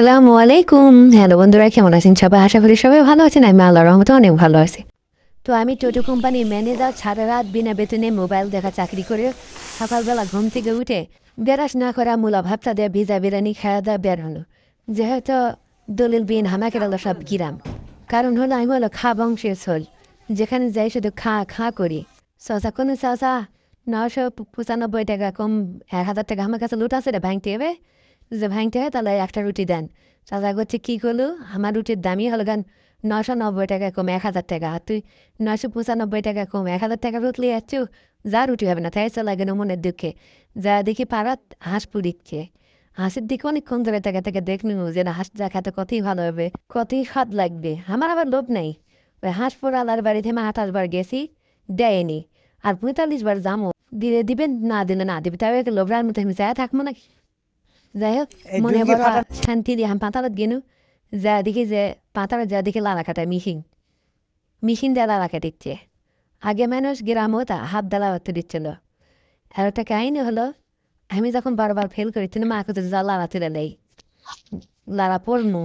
আসসালামু আলাইকুম। হ্যালো বন্ধুরা, কেমন আছেন সবাই? আশা করি সবাই ভালো আছেন, আমি আল্লাহ রহমতে অনেক ভালো আছি। তো আমি টোটো কোম্পানির ম্যানেজার সারা রাত বিনা বেতনে মোবাইল দেখা চাকরি করে সকালবেলা ঘুম থেকে উঠে বেরাস না করা মূলা ভাবটা দেয় ভিজা বিরিয়ানি খাওয়া দাওয়া বের হলো। যেহেতু দলিল বিন হামাকে হলো সব গিরাম। কারণ হলো আমি হলো খা বংশের ছল। যেখানে যাই শুধু খা খা করি। সসা কোনো সসা নশো পঁচানব্বই টাকা কম এক হাজার টাকা আমার কাছে লুট আছে রে ভাঙতে হবে যে ভাঙতে তাহলে একটা রুটি দেন। চাচা করছে কী করল আমার রুটির দামই হলো গান নশো নব্বই টাকা কম এক হাজার টাকা। আর তুই নশো পঁচানব্বই টাকা কম এক হাজার টাকা রুটলে যাচ্ছ যা রুটি হবে না তাই লাগে না মনের দুঃখে। যা দেখি পাড়াত হাঁস পুড়িচ্ছে হাঁসের দিকে অনেকক্ষণ ধরে থেকে থেকে দেখনু যে না হাঁসটা খেতে কতই ভালো হবে কতই স্বাদ লাগবে। আমার আবার লোভ নেই। ওই হাঁস পোড়ালার বাড়িতে আমি আঠাশ বার গেছি দেয়নি আর পঁয়তাল্লিশ বার জামো দিলে দিবেন, না দিলে না, দিবে তাই লোভরার মতো আমি চায় থাকব নাকি? যাই হোক মনে শান্তি দিয়ে আমি পাতালত গেনু যা দেখি যে পাতালত যা দেখি লালা কাটা মিশিন মিশিন দিয়ে লালা কাটিচ্ছে আগে মানুষ গ্রামও তা হাত দালা হতে দিচ্ছিল আর একটা কাহিনী হলো আমি যখন বারবার ফেল করেছি মা কোথাও যা লালা তুলে নেই লারা পড়নু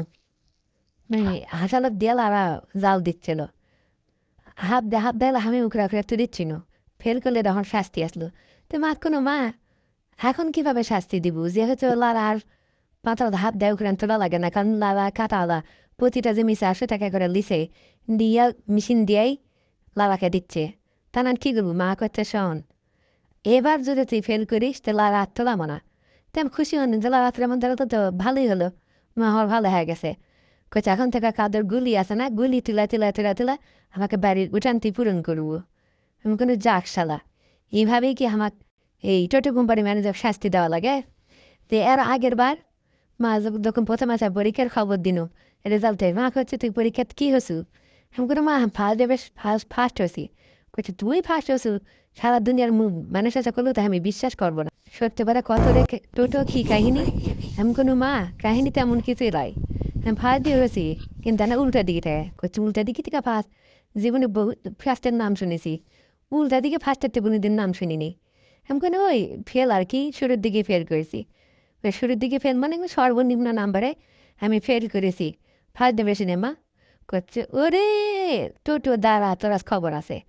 মানে হাসালত দিয়ে লারা জাল দিচ্ছিল হাফ দে হাফ দেয় আমি উকরা উকরা তো দিচ্ছি না ফেল করলে তখন শাস্তি আসলো তো মা কোনো মা এখন কীভাবে শাস্তি দিব যেহেতু লারা আর পাতার হাত দেয় উকরান তোলা লাগে না কারণ লারা কাটালা প্রতিটা যে মিশে টাকা করে লিছে দিয়া মেশিন দিয়াই লারাকে দিচ্ছে তা না কী করব মা করতে শোন এবার যদি তুই ফেল করিস তো লারা আর তোলাম না তো আমি খুশি হন যে তোলাম তাহলে তো তো ভালোই হলো মা আমার ভালো হয়ে গেছে কচ্ছে এখন থেকে কাদের গুলি আছে না গুলি তুলা তুলা তুলা তুলা আমাকে বাড়ির উঠানটি পূরণ করব আমি কোনো যাক শালা এইভাবেই কি আমাকে এই টোটো কোম্পানি ম্যানেজার শাস্তি দেওয়া লাগে। তো এর আগের বার মা যখন- প্রথম আসা পরীক্ষার খবর দিন রেজাল্টের মা করছে তুই পরীক্ষাত কী হসু? আমি কোনো মা ফার্স্ট দেবে ফার্স্ট ফার্স্ট হসি। করছে তুই ফার্স্ট হসু? সারা দুনিয়ার মানুষ আসা করলেও তো আমি বিশ্বাস করব না। সত্যি পারে কত রেখে টোটো কি কাহিনী? আমি কোনো মা কাহিনী তেমন কিছুই লাই আমি ফার্স্ট দিয়ে হয়েছি, কিন্তু না উল্টা দিকে থাকে করছে উল্টা দিকে থেকে ফার্স্ট জীবনে বহুত ফার্স্টের নাম শুনেছি। উল্টা দিকে ফার্স্টের টেবুলের দিন নাম শুনিনি। আমি কোনো ওই ফেল আর কি, শুরুর দিকে ফেল করেছি। শুরুর দিকে ফেল মানে সর্বনিম্ন নাম্বারে আমি ফেল করেছি। ফার্স্ট দেবে সিনেমা করছে ওরে, টোটো, দাঁড়া, তোর খবর আছে।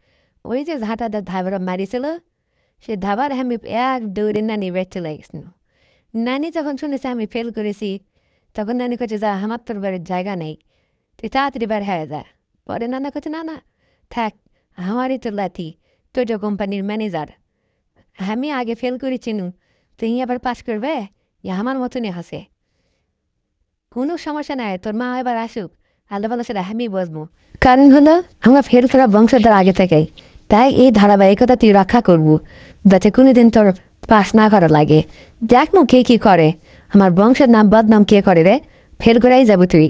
ওই যে ঝাঁটাটা ধাবার মারিছিল, সে ধাবার আমি এক দৌড়ে নানি বের চলে গেছিল। নানি যখন শুনেছে আমি ফেল করেছি, তখন নানি করছে যা, আমার তোর বাড়ির জায়গা নেই। তুই তাড়াতাড়ি বের হয়ে যা। পরে নানা করছে না না, থাক, আমারই তো লাথি টোটো কোম্পানির ম্যানেজার আমি আগে ফেল করেছি নু তুই আবার পাস করবে? আমার মতনই হাসে। কোনো সমস্যা নাই, তোর মা এবার আসুক, আল্লাহ ভালো সেটা আমি বসবো কারণ হলো, আমরা ফেল করা বংশধর আগে থেকেই। তাই এই ধারাবাহিকতা তুই রক্ষা করব, যাতে কোনোদিন তোর পাস না করা লাগে। দেখ মু কে কি করে, আমার বংশের নাম বদনাম কে করে রে? ফেল করাই যাব তুই।